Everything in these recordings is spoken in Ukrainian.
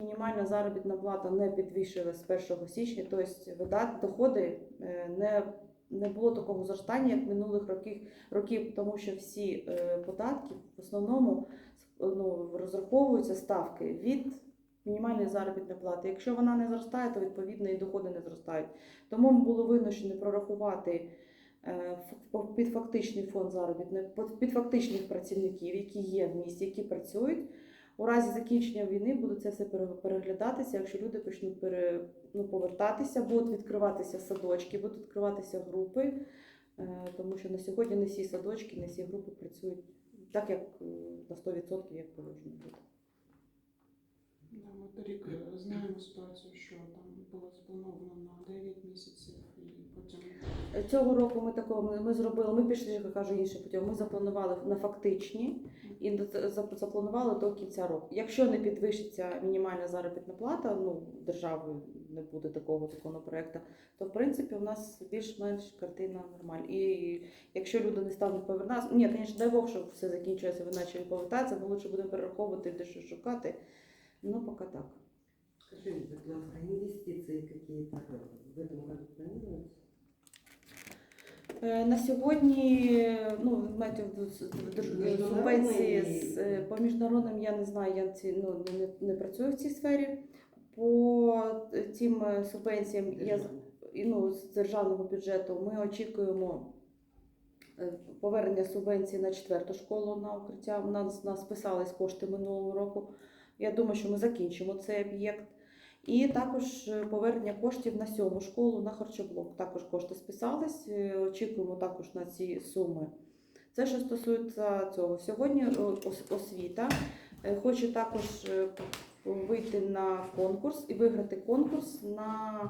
Мінімальна заробітна плата не підвищилась з 1 січня, тобто доходи е, не, не було такого зростання, як минулих років, років тому що всі е, податки в основному ну, розраховуються ставки від мінімальної заробітної плати. Якщо вона не зростає, то відповідно і доходи не зростають. Тому ми були вимушені прорахувати е, під фактичний фонд заробітної під фактичних працівників, які є в місті, які працюють. У разі закінчення війни буде це все переглядатися, якщо люди почнуть пере, ну, повертатися, будуть відкриватися садочки, будуть відкриватися групи, е, тому що на сьогодні не всі садочки, не всі групи працюють так, як на 100% як положено бути. Да, ми торік е, знаємо ситуацію, що там було заплановано на 9 місяців і потім Цього року ми такого ми, ми зробили. Ми пішли, як кажу, іншим путем. Ми запланували на фактичні і до- зап- запланували до кінця року. Якщо не підвищиться мінімальна заробітна плата, ну державою не буде такого законопроекту, то в принципі у нас більш-менш картина нормальна. І якщо люди не стануть повертатися, ні, звісно, дай Бог, щоб все закінчується, ви почали повертатися, бо лучше будемо перераховувати дещо шукати. Ну, поки так. Скажите, будь ласка, инвестиции какие-то в этом году планируются? Е, На сьогодні, ну, ви маєте субвенції з, по міжнародним я не знаю, я ці, ну, не, не працюю в цій сфері. По цим е, субвенціям я з- ну, з державного бюджету ми очікуємо е, повернення субвенції на четверту школу на укриття. У нас, у нас списались кошти минулого року. Я думаю, що ми закінчимо цей об'єкт. І також е, повернення коштів на сьому школу на харчоблок. Також кошти списались. е, Очікуємо також на ці суми. Це що стосується цього. Сьогодні е, освіта хоче також вийти на конкурс і виграти конкурс на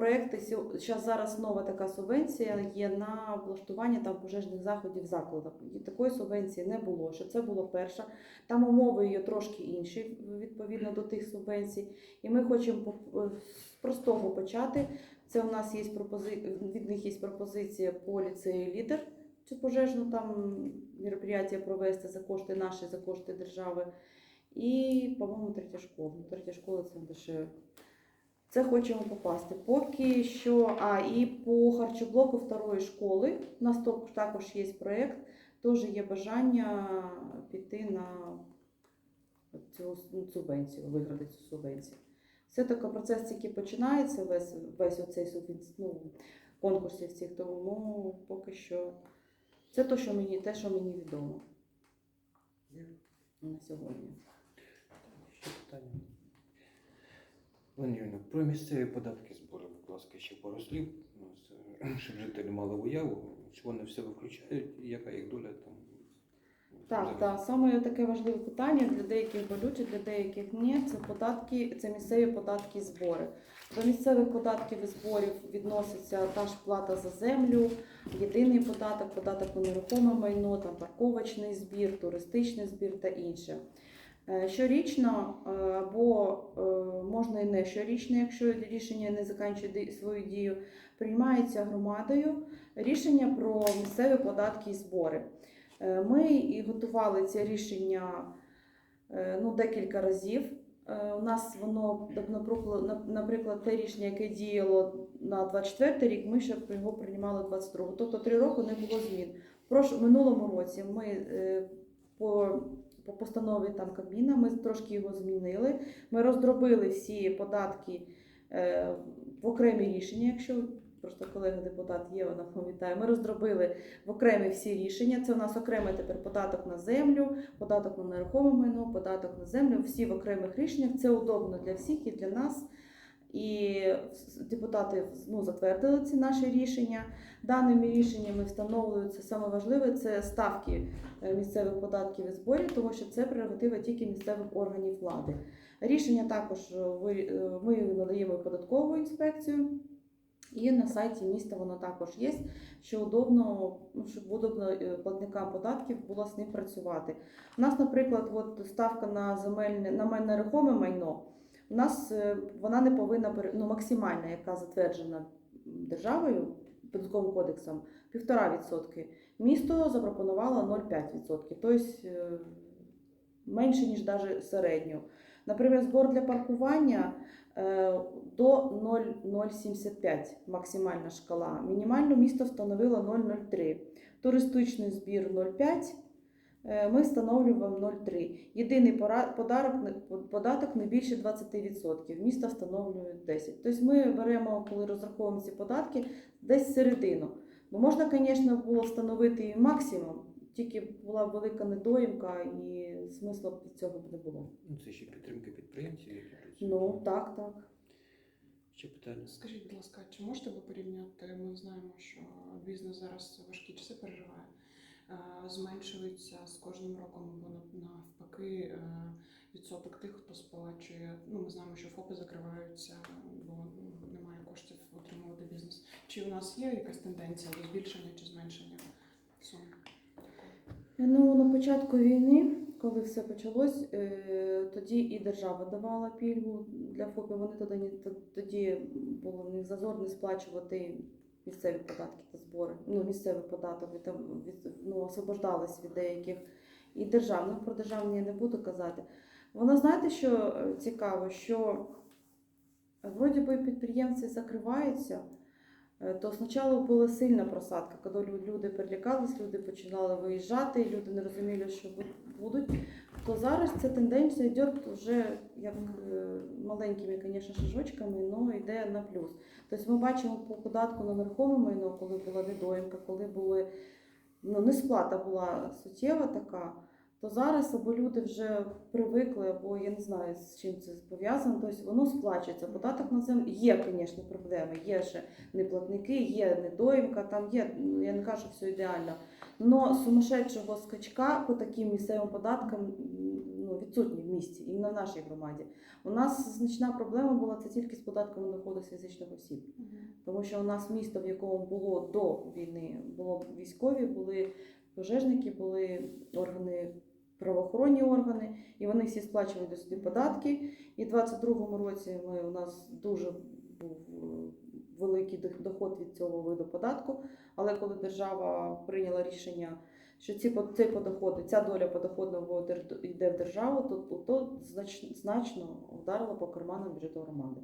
проекти. Зараз нова така субвенція є на облаштування там пожежних заходів закладах. І такої субвенції не було. Що це було перша. Там умови є трошки інші відповідно до тих субвенцій. І ми хочемо е, з простого почати. Це у нас є пропози... від них є пропозиція по ліцею лідер. Цю пожежну там мероприятие провести за кошти наші, за кошти держави. І, по-моєму, третя школа. Ну, Третя школа це лише. Це хочемо попасти. Поки що, а і по харчоблоку второї школи у нас також є проєкт, теж є бажання піти на цю ну, субвенцію, виграти цю субвенцію. Все таки процес тільки починається, весь, весь оцей ну, конкурсів всіх, тому поки що це те, що мені, те, що мені відомо на сьогодні. Ще питання. Олена про місцеві податки збори, будь ласка, ще пару слів, ну, з- щоб жителі мали уяву, чи вони в себе включають, і яка їх доля там. Так, так, саме таке важливе питання для деяких болюче, для деяких ні. Це податки, це місцеві податки і збори. До місцевих податків і зборів відноситься та ж плата за землю, єдиний податок, податок на нерухоме майно, там парковочний збір, туристичний збір та інше. Е, Щорічно е, або е, можна і не щорічно, якщо рішення не закінчує свою дію, приймається громадою рішення про місцеві податки і збори. Ми і готували це рішення ну, декілька разів. У нас воно, наприклад, те рішення, яке діяло на 24 рік, ми ще його приймали 22 Тобто три роки не було змін. В минулому році ми по, по постанові там Кабміна ми трошки його змінили. Ми роздробили всі податки е, в окремі рішення, якщо просто колега депутат є, вона пам'ятає. Ми роздробили в окремі всі рішення. Це у нас окремий тепер податок на землю, податок на нерухоме майно, податок на землю. Всі в окремих рішеннях. Це удобно для всіх і для нас. І депутати ну, затвердили ці наші рішення. Даними рішеннями встановлюються саме важливе це ставки е, місцевих податків і зборів, тому що це прерогатива тільки місцевих органів влади. Рішення також е, е, ми надаємо податкову інспекцію. І на сайті міста воно також є, що удобно, ну, щоб удобно платникам податків було з ним працювати. У нас, наприклад, от ставка на земельне на ме- нерухоме майно. У нас е, вона не повинна ну, максимальна, яка затверджена державою податковим кодексом, 1,5%. Місто запропонувало 0,5%, тобто е, менше ніж навіть середню. Наприклад, збор для паркування е, до 0,075 максимальна шкала. Мінімальну місто встановило 0,03. Туристичний збір 0,5. Е, Ми встановлюємо 0,3. Єдиний подарок, податок не більше 20%. Місто встановлює 10%. Тобто ми беремо, коли розраховуємо ці податки, десь середину. Бо можна, звісно, було встановити і максимум, тільки була велика недоїмка і смислу б від цього б не було. Ну, це ще підтримка підприємців, які працюють. Ну, так, так. Ще питання. Скажіть, будь ласка, чи можете ви порівняти? Ми знаємо, що бізнес зараз важкі часи переживає, е, зменшується з кожним роком, бо навпаки е, відсоток тих, хто сплачує. Ну, ми знаємо, що ФОПи закриваються, бо ну, немає коштів утримувати бізнес. Чи у нас є якась тенденція до збільшення чи зменшення сум? Ну, на початку війни, коли все почалось, е, тоді і держава давала пільгу для ФОПів. Вони тоді, тоді було в них зазор не сплачувати місцеві податки та збори. Ну, місцевий податок від, від, ну, освобождались від деяких і державних. Про державні я не буду казати. Воно знаєте, що е, цікаво, що е, вроді би підприємці закриваються. Е, То спочатку була сильна просадка, коли люди перелякались, люди починали виїжджати, люди не розуміли, що будуть. То зараз ця тенденція йде вже як е, маленькими, звісно, шажочками, але йде на плюс. Тобто ми бачимо по податку на нерухоме майно, коли була недоїмка, коли були ну, несплата була суттєва така. То зараз або люди вже привикли, або я не знаю, з чим це пов'язано. Тобто воно сплачується. Податок на землю є, звісно, проблеми. Є ще неплатники, є недоїмка, там є, ну, я не кажу, все ідеально. Но сумасшедшого скачка по таким місцевим податкам ну, відсутні в місті, і в нашій громаді. У нас значна проблема була це тільки з податком на доходи фізичних осіб. Тому що у нас місто, в якому було до війни, було військові, були пожежники, були органи, правоохоронні органи, і вони всі сплачували до сюди податки. І в 22-му році ми, у нас дуже був е, великий доход від цього виду податку. Але коли держава прийняла рішення, що ці по- подоходи, ця доля подоходного йде в державу, то, то знач- значно вдарило по карманам бюджету громади.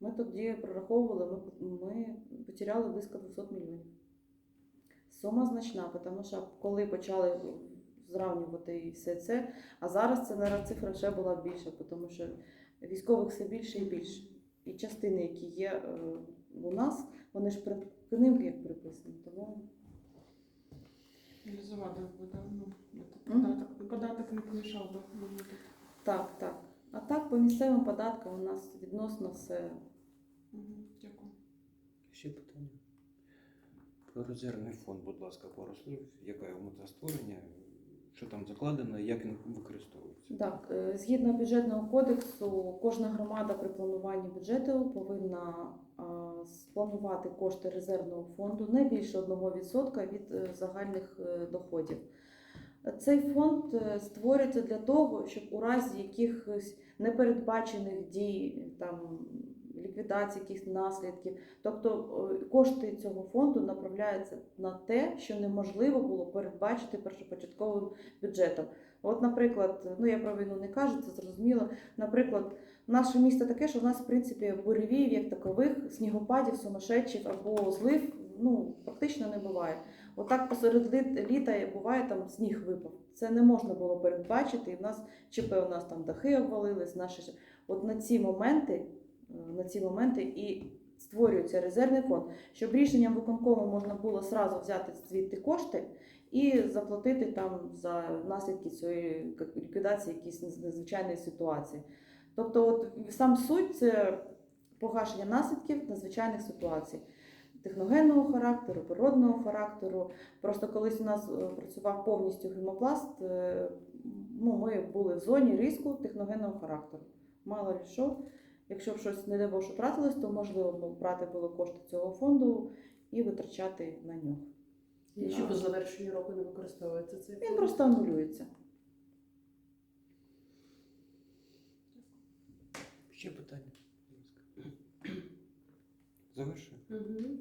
Ми тоді прораховували, ми, ми потеряли близько 200 мільйонів. Сума значна, тому що коли почали зравнювати і все це, а зараз це наразі цифра ще була більша, тому що військових все більше і більше. І частини, які є е, у нас, вони ж при ним як приписані. Тому Не завадив би, ну, податок, податок не помішав би. так. так, так. А так, по місцевим податкам у нас відносно все. Дякую. Ще питання. Про резервний фонд, будь ласка, пару слів. Яка його мета створення, що там закладено, як він використовується? Так, е, згідно бюджетного кодексу, кожна громада при плануванні бюджету повинна спланувати кошти резервного фонду не більше 1% від е, загальних е, доходів. Цей фонд створюється для того, щоб у разі якихось непередбачених дій, там ліквідації якихось наслідків, тобто е, кошти цього фонду направляються на те, що неможливо було передбачити першопочатковим бюджетом. От, наприклад, ну я про війну не кажу, це зрозуміло. Наприклад, наше місто таке, що в нас, в принципі, буревіїв як такових, снігопадів, сумасшедших або злив, ну, фактично не буває. Отак посеред літа буває там сніг випав. Це не можна було передбачити. І в нас ЧП у нас там дахи обвалились, наші от на ці моменти, на ці моменти і створюється резервний фонд, щоб рішенням виконкому можна було сразу взяти звідти кошти і заплатити там за наслідки цієї ліквідації нез- надзвичайної ситуації. Тобто, от сам суть це погашення наслідків надзвичайних ситуацій. Техногенного характеру, природного характеру. Просто колись у нас е, працював повністю гемопласт, е, ну, ми були в зоні ризику техногенного характеру. Мало ли що, якщо б щось не дай що трапилось, то можливо б брати було кошти цього фонду і витрачати на нього. Якщо по завершенню року не використовується цей фонд? Він просто анулюється. Ще питання? Будь ласка. Завершую. Мгм.